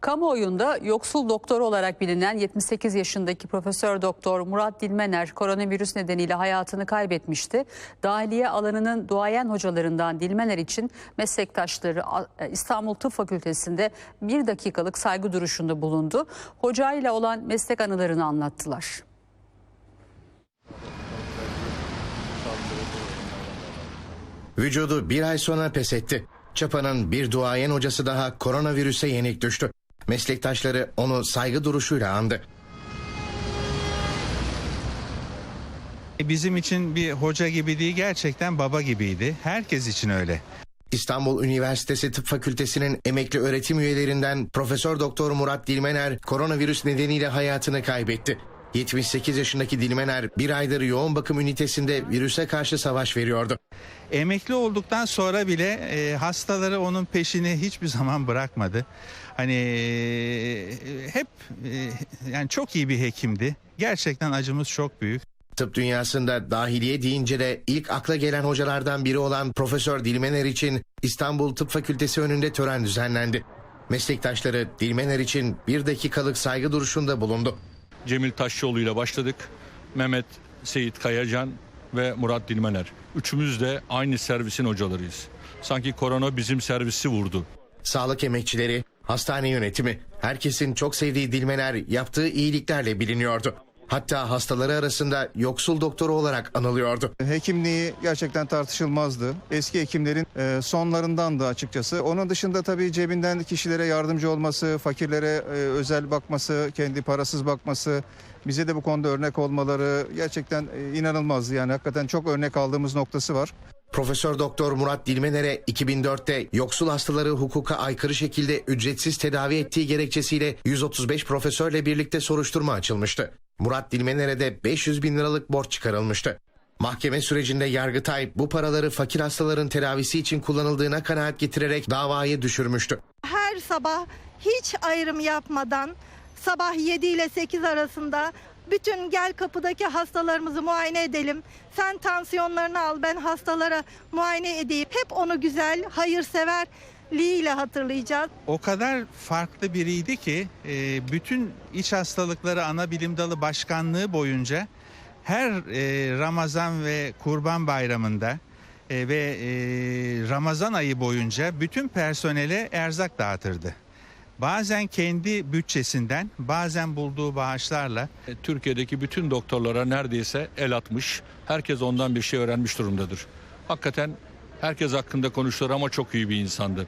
Kamuoyunda yoksul doktor olarak bilinen 78 yaşındaki Profesör Doktor Murat Dilmener koronavirüs nedeniyle hayatını kaybetmişti. Dahiliye alanının duayen hocalarından Dilmener için meslektaşları e, İstanbul Tıp Fakültesi'nde bir dakikalık saygı duruşunda bulundu. Hocayla olan meslek anılarını anlattılar. Vücudu bir ay sonra pes etti. Çapa'nın bir duayen hocası daha koronavirüse yenik düştü. Meslektaşları onu saygı duruşuyla andı. Bizim için bir hoca gibi değil gerçekten baba gibiydi. Herkes için öyle. İstanbul Üniversitesi Tıp Fakültesi'nin emekli öğretim üyelerinden Profesör Doktor Murat Dilmener koronavirüs nedeniyle hayatını kaybetti. 78 yaşındaki Dilmener bir aydır yoğun bakım ünitesinde virüse karşı savaş veriyordu. Emekli olduktan sonra bile e, hastaları onun peşini hiçbir zaman bırakmadı. Hani e, hep e, yani çok iyi bir hekimdi. Gerçekten acımız çok büyük. Tıp dünyasında dahiliye deyince de ilk akla gelen hocalardan biri olan Profesör Dilmener için İstanbul Tıp Fakültesi önünde tören düzenlendi. Meslektaşları Dilmener için bir dakikalık saygı duruşunda bulundu. Cemil Taşçıoğlu ile başladık. Mehmet Seyit Kayacan ve Murat Dilmener. Üçümüz de aynı servisin hocalarıyız. Sanki korona bizim servisi vurdu. Sağlık emekçileri, hastane yönetimi, herkesin çok sevdiği Dilmener yaptığı iyiliklerle biliniyordu. Hatta hastaları arasında yoksul doktoru olarak anılıyordu. Hekimliği gerçekten tartışılmazdı. Eski hekimlerin e, sonlarındandı açıkçası. Onun dışında tabii cebinden kişilere yardımcı olması, fakirlere e, özel bakması, kendi parasız bakması, bize de bu konuda örnek olmaları gerçekten e, inanılmazdı. Yani hakikaten çok örnek aldığımız noktası var. Profesör Doktor Murat Dilmener'e 2004'te yoksul hastaları hukuka aykırı şekilde ücretsiz tedavi ettiği gerekçesiyle 135 profesörle birlikte soruşturma açılmıştı. Murat Dilmener'e de 500 bin liralık borç çıkarılmıştı. Mahkeme sürecinde Yargıtay bu paraları fakir hastaların tedavisi için kullanıldığına kanaat getirerek davayı düşürmüştü. her sabah hiç ayrım yapmadan sabah 7 ile 8 arasında bütün gel kapıdaki hastalarımızı muayene edelim. Sen tansiyonlarını al ben hastalara muayene edeyim. Hep onu güzel, hayırseverliğiyle hatırlayacağız. O kadar farklı biriydi ki e, bütün iç hastalıkları ana bilim dalı başkanlığı boyunca her e, Ramazan ve Kurban Bayramı'nda e, ve Ramazan ayı boyunca bütün personele erzak dağıtırdı. Bazen kendi bütçesinden, bazen bulduğu bağışlarla Türkiye'deki bütün doktorlara neredeyse el atmış. Herkes ondan bir şey öğrenmiş durumdadır. Hakikaten herkes hakkında konuşulur ama çok iyi bir insandı.